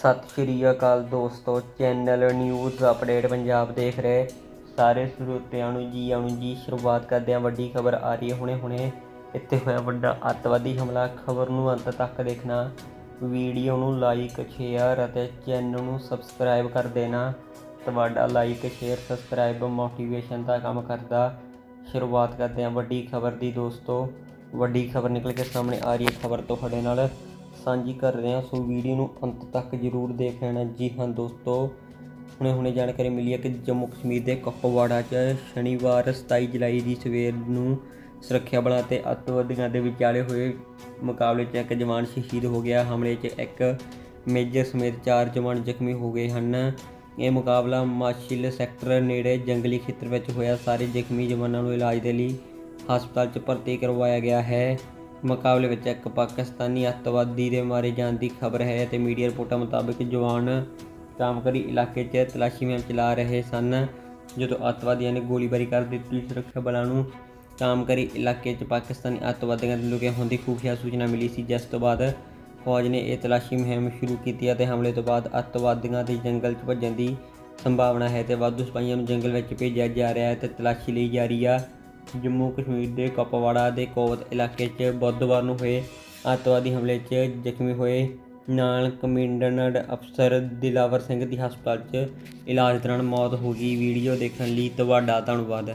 ਸਤਿ ਸ਼੍ਰੀ ਅਕਾਲ ਦੋਸਤੋ, channel news update Punjab ਦੇਖ ਰਹੇ। ਸਾਰੇ ਸਰੋਤਿਆਂ ਨੂੰ ਜੀ ਆਣੂ ਜੀ, ਸ਼ੁਰੂਆਤ ਕਰਦੇ ਹਾਂ। ਵੱਡੀ ਖਬਰ ਆ ਰਹੀ ਹੈ ਹੁਣੇ ਹੁਣੇ। ਇੱਥੇ ਹੋਇਆ ਵੱਡਾ ਅੱਤਵਾਦੀ ਹਮਲਾ। ਖਬਰ ਨੂੰ ਅੰਤ ਤੱਕ ਦੇਖਣਾ। ਵੀਡੀਓ ਨੂੰ ਲਾਈਕ ਸ਼ੇਅਰ ਅਤੇ ਚੈਨਲ ਨੂੰ ਸਬਸਕ੍ਰਾਈਬ ਕਰ ਦੇਣਾ। ਤੁਹਾਡਾ ਲਾਈਕ ਸ਼ੇਅਰ ਸਬਸਕ੍ਰਾਈਬ ਮੋਟੀਵੇਸ਼ਨ ਦਾ ਕੰਮ ਕਰਦਾ। ਸ਼ੁਰੂਆਤ ਕਰਦੇ ਹਾਂ ਵੱਡੀ ਖਬਰ ਦੀ ਦੋਸਤੋ। ਵੱਡੀ ਖਬਰ ਨਿਕਲ ਕੇ ਸਾਹਮਣੇ ਆ ਰਹੀ ਹੈ ਖਬਰ ਤੁਹਾਡੇ ਨਾਲ। ਸਾਂਝੀ ਕਰ ਰਹੇ ਹਾਂ। ਸੋ ਵੀਡੀਓ ਨੂੰ ਅੰਤ ਤੱਕ ਜ਼ਰੂਰ ਦੇਖ ਲੈਣਾ। ਜੀ ਹਾਂ ਦੋਸਤੋ, ਹੁਣੇ ਹੁਣੇ ਜਾਣਕਾਰੀ ਮਿਲੀ ਹੈ ਕਿ ਜੰਮੂ ਕਸ਼ਮੀਰ ਦੇ ਕੁਪਵਾੜਾ 'ਚ ਸ਼ਨੀਵਾਰ 27 ਜੁਲਾਈ ਦੀ ਸਵੇਰ ਨੂੰ ਸੁਰੱਖਿਆ ਬਲਾਂ ਤੇ ਅੱਤਵਾਦੀਆਂ ਦੇ ਵਿਚਾਲੇ ਹੋਏ ਮੁਕਾਬਲੇ 'ਚ ਇੱਕ ਜਵਾਨ ਸ਼ਹੀਦ ਹੋ ਗਿਆ। ਹਮਲੇ 'ਚ ਇੱਕ ਮੇਜਰ ਸਮੇਤ ਚਾਰ ਜਵਾਨ ਜ਼ਖਮੀ ਹੋ ਗਏ ਹਨ। ਇਹ ਮੁਕਾਬਲਾ ਮਾਸ਼ਿਲ ਸੈਕਟਰ ਨੇੜੇ ਜੰਗਲੀ ਖੇਤਰ ਵਿੱਚ ਹੋਇਆ। ਸਾਰੇ ਜ਼ਖਮੀ ਜਵਾਨਾਂ ਨੂੰ ਇਲਾਜ ਦੇ ਲਈ ਹਸਪਤਾਲ 'ਚ ਭਰਤੀ ਕਰਵਾਇਆ ਗਿਆ ਹੈ। ਮੁਕਾਬਲੇ ਵਿੱਚ ਇੱਕ ਪਾਕਿਸਤਾਨੀ ਅੱਤਵਾਦੀ ਦੇ ਮਾਰੇ ਜਾਣ ਦੀ ਖਬਰ ਹੈ ਅਤੇ ਮੀਡੀਆ ਰਿਪੋਰਟਾਂ ਮੁਤਾਬਕ ਜਵਾਨ ਕਾਮਕਰੀ ਇਲਾਕੇ 'ਚ ਤਲਾਸ਼ੀ ਮੁਹਿੰਮ ਚਲਾ ਰਹੇ ਸਨ, ਜਦੋਂ ਅੱਤਵਾਦੀਆਂ ਨੇ ਗੋਲੀਬਾਰੀ ਕਰ ਦਿੱਤੀ। ਸੁਰੱਖਿਆ ਬਲਾਂ ਨੂੰ ਕਾਮਕਰੀ ਇਲਾਕੇ 'ਚ ਪਾਕਿਸਤਾਨੀ ਅੱਤਵਾਦੀਆਂ ਦੇ ਲੁਕੇ ਹੋਣ ਦੀ ਖੂਫੀਆ ਸੂਚਨਾ ਮਿਲੀ ਸੀ। ਜਿਸ ਤੋਂ ਬਾਅਦ ਫੌਜ ਨੇ ਇਹ ਤਲਾਸ਼ੀ ਮੁਹਿੰਮ ਸ਼ੁਰੂ ਕੀਤੀ ਅਤੇ ਹਮਲੇ ਤੋਂ ਬਾਅਦ ਅੱਤਵਾਦੀਆਂ ਦੇ ਜੰਗਲ 'ਚ ਭੱਜਣ ਦੀ ਸੰਭਾਵਨਾ ਹੈ ਤੇ ਵਾਧੂ ਸਿਪਾਹੀਆਂ ਨੂੰ ਜੰਗਲ ਵਿੱਚ ਭੇਜਿਆ ਜਾ ਰਿਹਾ ਹੈ ਤੇ ਤਲਾਸ਼ੀ ਲਈ ਜਾ ਰਹੀ ਆ। ਜੰਮੂ ਕਸ਼ਮੀਰ ਦੇ ਕਪਵਾੜਾ ਦੇ ਕੋਵਤ ਇਲਾਕੇ 'ਚ ਬੁੱਧਵਾਰ ਨੂੰ ਹੋਏ ਅੱਤਵਾਦੀ ਹਮਲੇ 'ਚ ਜ਼ਖਮੀ ਹੋਏ ਨਾਲ ਕਮਾਂਡੈਂਟ ਅਫਸਰ ਦਿਲਾਵਰ ਸਿੰਘ ਦੀ ਹਸਪਤਾਲ 'ਚ ਇਲਾਜ ਦੌਰਾਨ ਮੌਤ ਹੋ ਗਈ। ਵੀਡੀਓ ਦੇਖਣ ਲਈ ਤੁਹਾਡਾ ਧੰਨਵਾਦ।